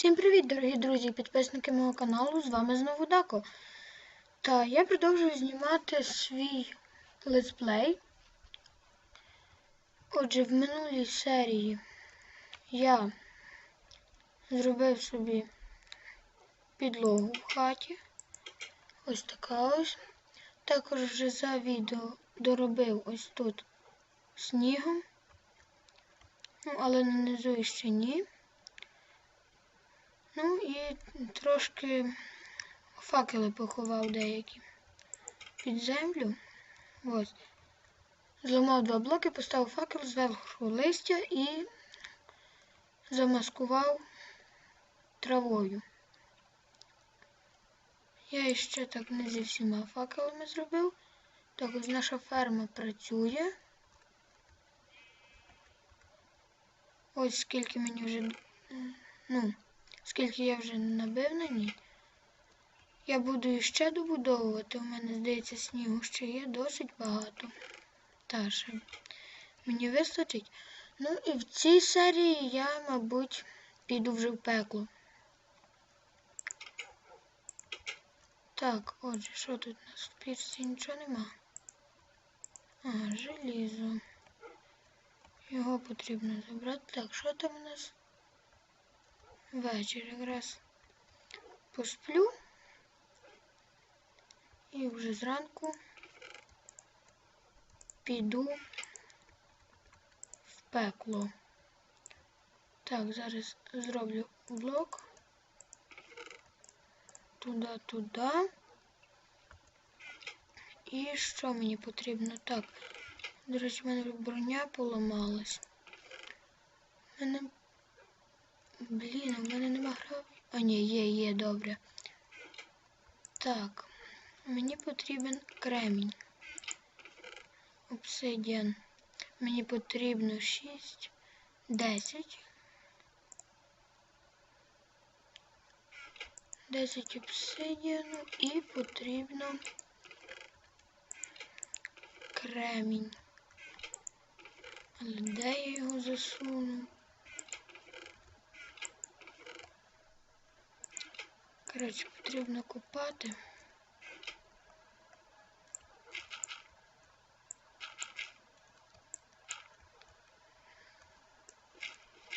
Всім привіт, дорогі друзі і підписники мого каналу. З вами знову Дако. Та я продовжую знімати свій летсплей. Отже, в минулій серії я зробив собі підлогу в хаті. Ось така ось. Також вже за відео доробив ось тут снігом. Ну, але нанизу ще ні. Ну і трошки факели поховав деякі під землю. Ось. Зламав два блоки, поставив факел зверху листя і замаскував травою. Я ще так не зі всіма факелами зробив. Так ось наша ферма працює. Ось скільки мені вже, ну, скільки я вже набив на ній. Я буду ще добудовувати. У мене, здається, снігу ще є досить багато. Та мені вистачить. Ну і в цій серії я, мабуть, піду вже в пекло. Так, отже, що тут у нас в пірсі нічого нема. Ага, желізо. Його потрібно забрати. Так, що там у нас? Вечір якраз посплю. І вже зранку піду в пекло. Так, зараз зроблю блок. Туди, туди. І що мені потрібно? Так. До речі, в мене броня поламалась. У мене... Блін, у мене нема граві. А ні, є, є, добре. Так. Мені потрібен кремінь. Обсидіан. Мені потрібно 6, 10. 10 обсидіану і потрібно кремінь. Але де я його засуну? Коротше, потрібно копати.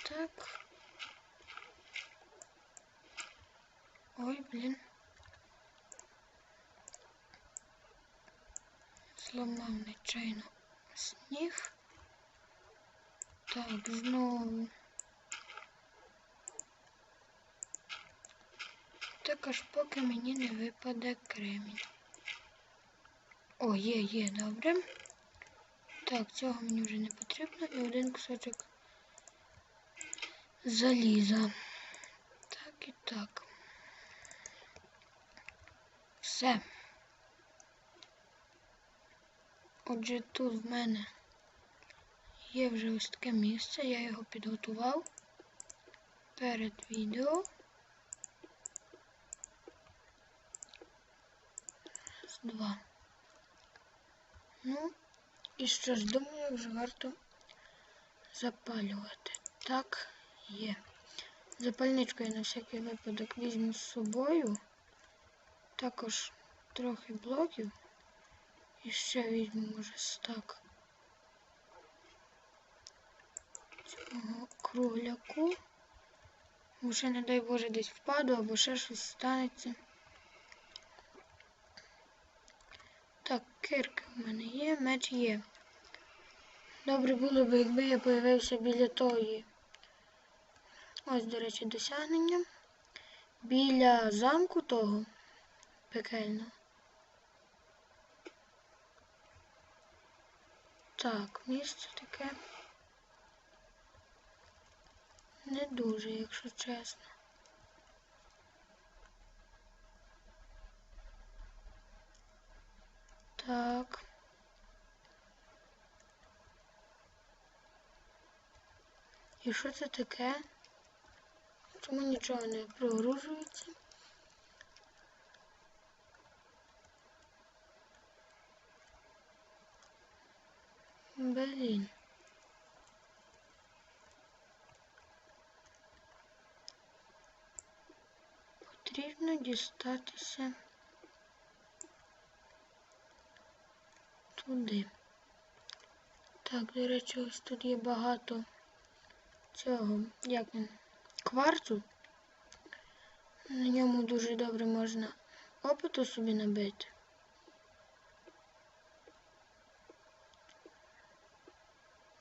Так. Ой, блін. Зламав нечайно сніг. Так, знову. Так аж поки мені не випаде кремінь. О, є, є, добре. Так, цього мені вже не потрібно. І один кусочок заліза. Так і так. Все. Отже, тут в мене є вже ось таке місце, я його підготував перед відео. Два. Ну, і що ж, думаю, вже варто запалювати. Так, є. Запальничку я на всякий випадок візьму з собою. Також трохи блоків. І ще візьму, може, стак цього кругляку. Бо ще, не дай Боже, десь впаду або ще щось станеться. Так, кирка в мене є, меч є. Добре було б, якби я появився біля тої. Ось, до речі, досягнення. Біля замку того пекельного. Так, місце таке не дуже, якщо чесно. Так. І що це таке? Чому нічого не прогружується? Блін. потрібно дістатися туди. Так, до речі, ось тут є багато цього, як кварцу. На ньому дуже добре можна опиту собі набити.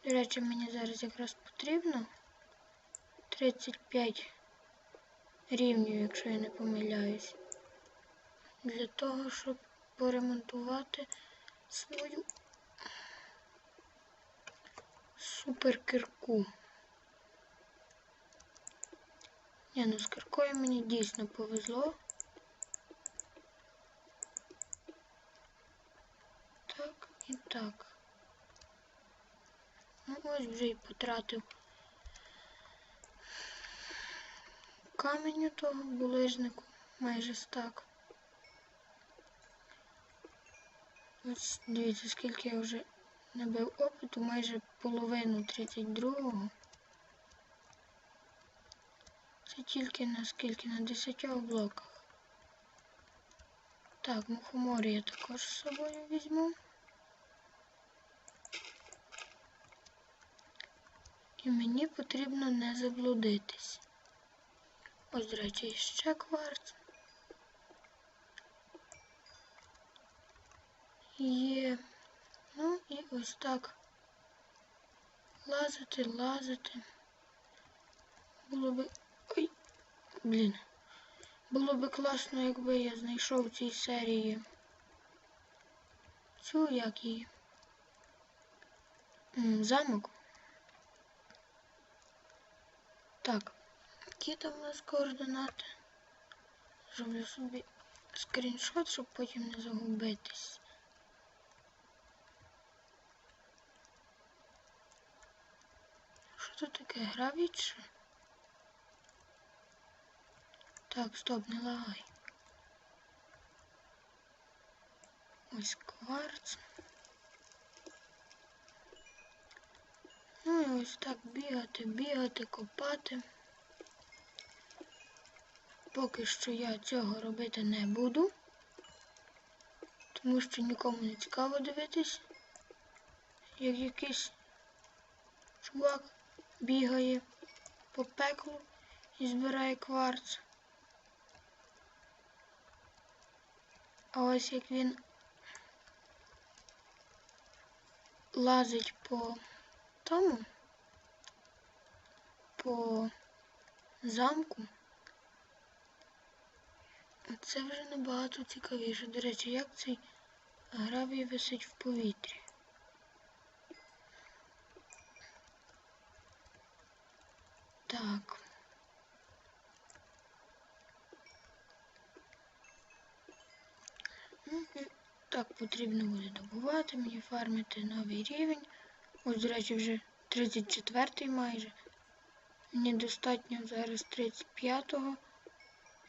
До речі, мені зараз якраз потрібно 35 рівнів, якщо я не помиляюсь, для того, щоб поремонтувати свою суперкирку. Ні, ну з киркою мені дійсно повезло. Так і так. Ну ось вже і потратив каменю того булижнику майже стак. Ось дивіться, скільки я вже набив опиту, майже половину 32-го. Це тільки на скільки? На 10 блоках. Так, мухомори я також з собою візьму. І мені потрібно не заблудитись. Ось, до речі, ще кварц. Є. Ну і ось так. Лазити, лазити. Було би... Ой, блін. Було би класно, якби я знайшов в цій серії цю як її. Замок. Так, які там у нас координати? Зроблю собі скріншот, щоб потім не загубитись. Що тут таке? Гравій чи? Так, стоп, не лагай. Ось кварц. Ну і ось так бігати, бігати, копати. Поки що я цього робити не буду, тому що нікому не цікаво дивитись, як якийсь чувак бігає по пеклу і збирає кварц. А ось як він лазить по тому, по замку, це вже набагато цікавіше. До речі, як цей гравій висить в повітрі. Так. Так потрібно буде добувати, мені фармити новий рівень. Ось, до речі, вже 34-й майже. Мені достатньо зараз 35-го.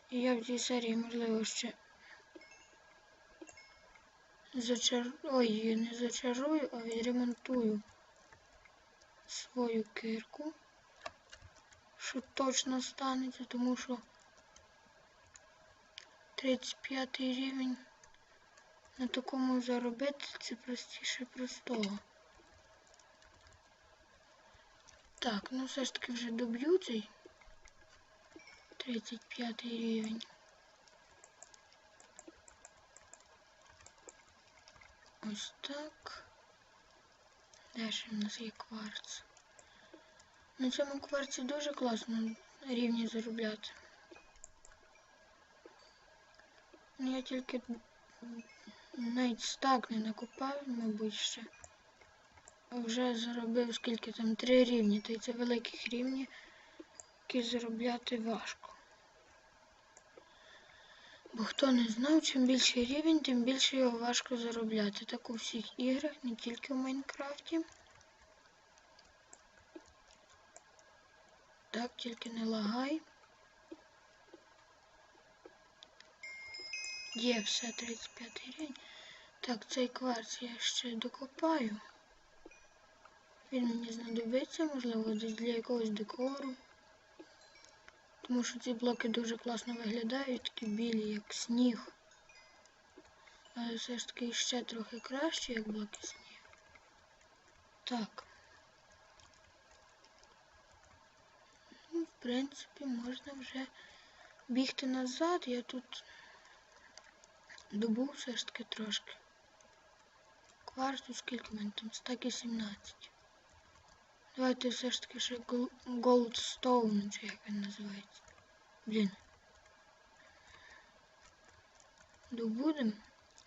І я в цій серії, можливо, ще зачар... Ой, не зачарую, а відремонтую свою кирку. Що точно станеться, тому що 35 рівень на такому заробити це простіше простого. Так, ну все ж таки вже доб'ю цей 35 рівень. Ось так. Далі в нас є кварц. На цьому кварці дуже класно рівні заробляти. Ну, Я тільки навіть стак не накопав, мабуть, ще. Вже заробив скільки там три рівні, та й це великих рівні, які заробляти важко. Бо хто не знав, чим більший рівень, тим більше його важко заробляти. Так у всіх іграх, не тільки в Майнкрафті. Так, тільки не лагай. Є все 35 рівень. Так, цей кварц я ще докопаю. Він мені знадобиться, можливо, десь для якогось декору. Тому що ці блоки дуже класно виглядають, такі білі, як сніг. Але все ж таки ще трохи краще, як блоки снігу. Так. Ну, в принципі, можна вже бігти назад. Я тут добув все ж таки трошки. Кварту, скільки мене там? Стаки 17. Давайте все ж таки ще Goldstone, чи як він називається. Блін. Добудем,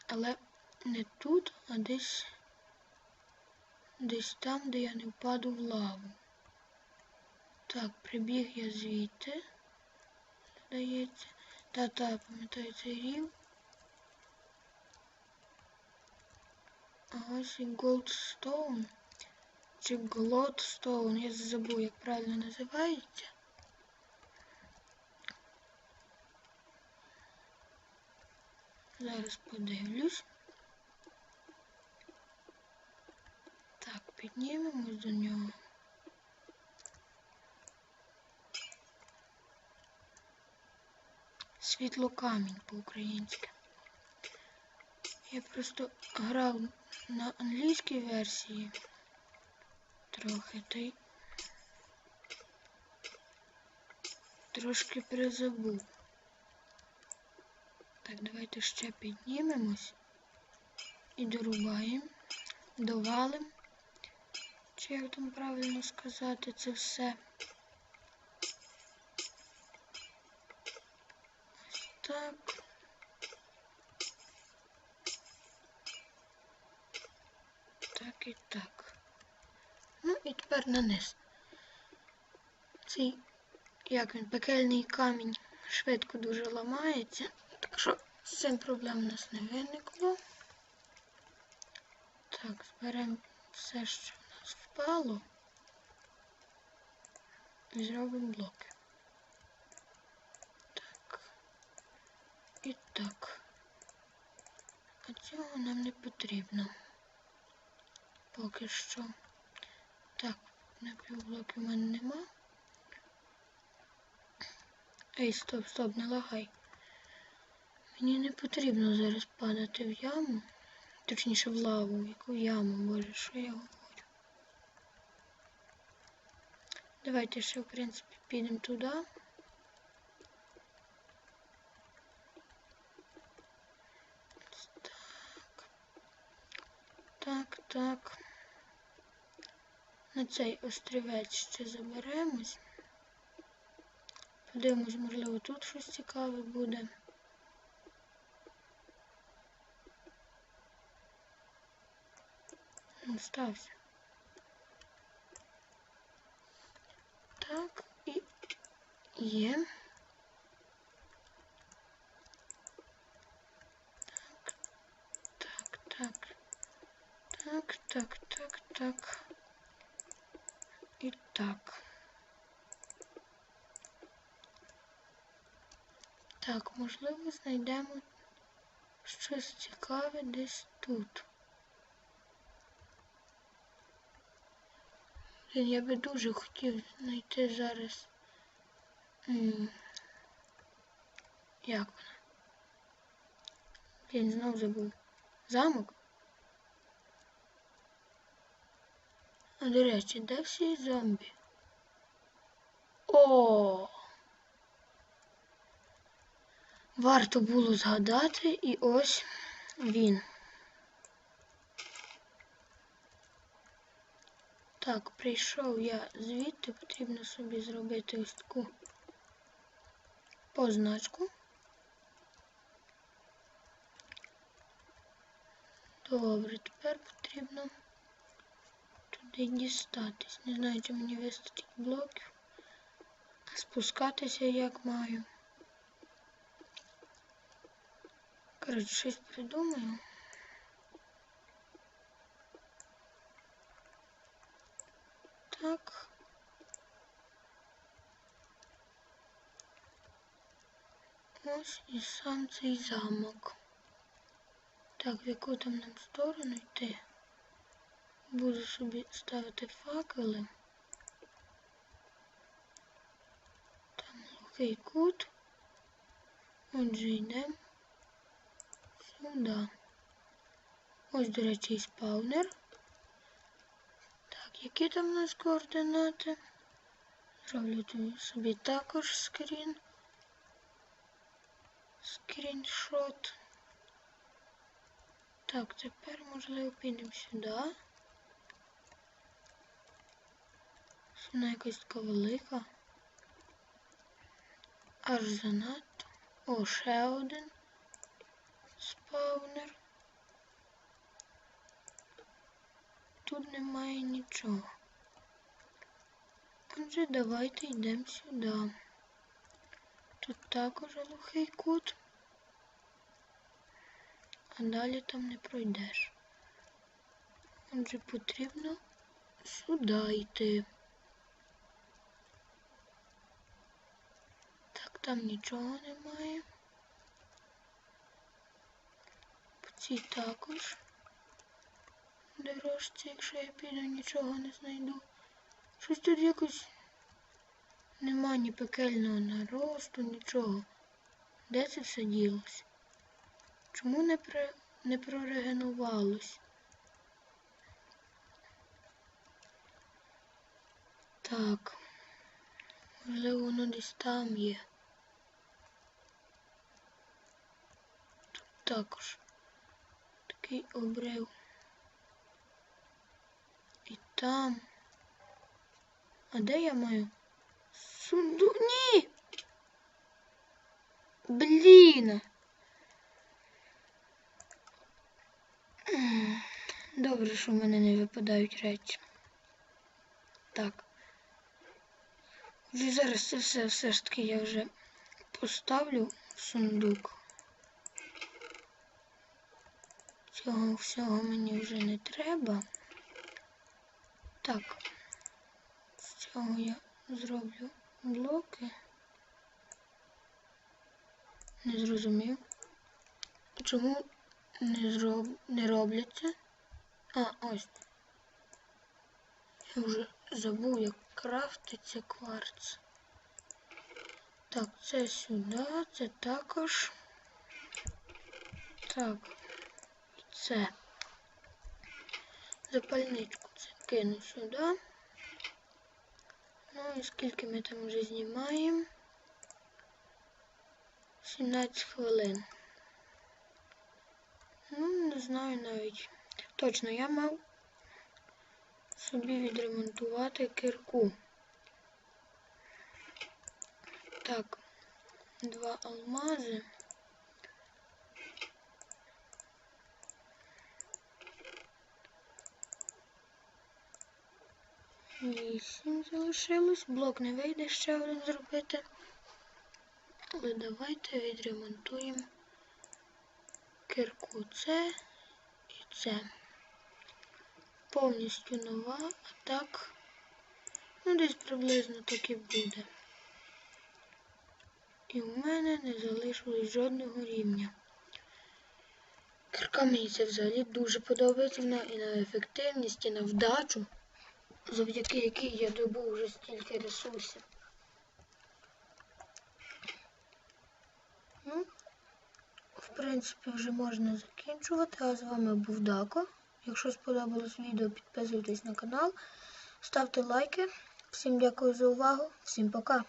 але не тут, а десь десь там, де я не впаду в лаву. Так, прибіг я звідти, здається. Та-та, пам'ятаю цей рів. А ось і Goldstone. Чи Glodstone, я забув, як правильно називається. Зараз подивлюсь. Так, піднімемось до нього. Світлокамінь по-українськи. Я просто грав на англійській версії трохи та й трошки призабув. Так, давайте ще піднімемось і дорубаємо, довалимо, чи як там правильно сказати це все. Ось так. Так і так. Ну і тепер наниз. Цей, як він, пекельний камінь швидко дуже ламається. Так що з цим проблем у нас не виникло. Так, зберемо все, що в нас впало. І зробимо блоки. Так. І так. А цього нам не потрібно. Поки що. Так, на півблоки в мене нема. Ей, стоп, стоп, не лагай. Мені не потрібно зараз падати в яму. Точніше в лаву, яку яму, боже, що я говорю. Давайте ще, в принципі, підемо туди. Так, так, так. На цей острівець ще заберемось. Подивимось, можливо, тут щось цікаве буде. Ну, стався. Так, і є. Так, так, так, так, так, так, так. І так. Так, можливо, знайдемо щось цікаве десь тут. Я би дуже хотів знайти зараз. Як вона? Блін, знов забув. Замок? А до речі, де всі зомбі? О! Варто було згадати і ось він. Так, прийшов я звідти, потрібно собі зробити ось таку позначку. Добре, тепер потрібно туди дістатись. Не знаю, чи мені вистачить блоків. Спускатися як маю. Коротше, щось придумаю. Так. Ось і сам цей замок. Так, в яку там нам сторону йти? Буду собі ставити факели. Там глухий кут. Отже, йдемо сюди. Ось, до речі, і спаунер. Так, які там у нас координати? Зроблю собі також скрін. Скріншот. Так, тепер, можливо, підемо сюди. Вона якась така велика. Аж занадто. О, ще один спаунер. Тут немає нічого. Отже, давайте йдемо сюди. Тут також глухий кут. А далі там не пройдеш. Отже, потрібно сюди йти. Так, там нічого немає. По цій також дорожці, якщо я піду, нічого не знайду. Щось тут якось нема ні пекельного наросту, нічого. Де це все ділося? Чому не, при... не прорегенувалось? Так. Можливо, воно десь там є. Тут також такий обрив. І там. А де я маю? Сунду... Ні! Блін! Добре, що в мене не випадають речі. Так. Отже, зараз це все все ж таки я вже поставлю в сундук. Цього всього мені вже не треба. Так, з цього я зроблю блоки. Не зрозумів. Чому не зроб... не робляться? А, ось. Я вже забув, як крафтиться кварц. Так, це сюди, це також. Так, це. Запальничку це кину сюди. Ну і скільки ми там вже знімаємо? 17 хвилин. Ну, не знаю навіть. Точно, я мав собі відремонтувати кирку. Так, два алмази. Вісім залишилось. Блок не вийде ще один зробити. Але давайте відремонтуємо кирку це і це. Повністю нова, а так, ну десь приблизно так і буде. І в мене не залишилось жодного рівня. Кирка мені це взагалі дуже подобається вона і на ефективність, і на вдачу, завдяки якій я добув вже стільки ресурсів. Ну, в принципі, вже можна закінчувати. А з вами був Дако. Якщо сподобалось відео, підписуйтесь на канал, ставте лайки. Всім дякую за увагу, всім пока!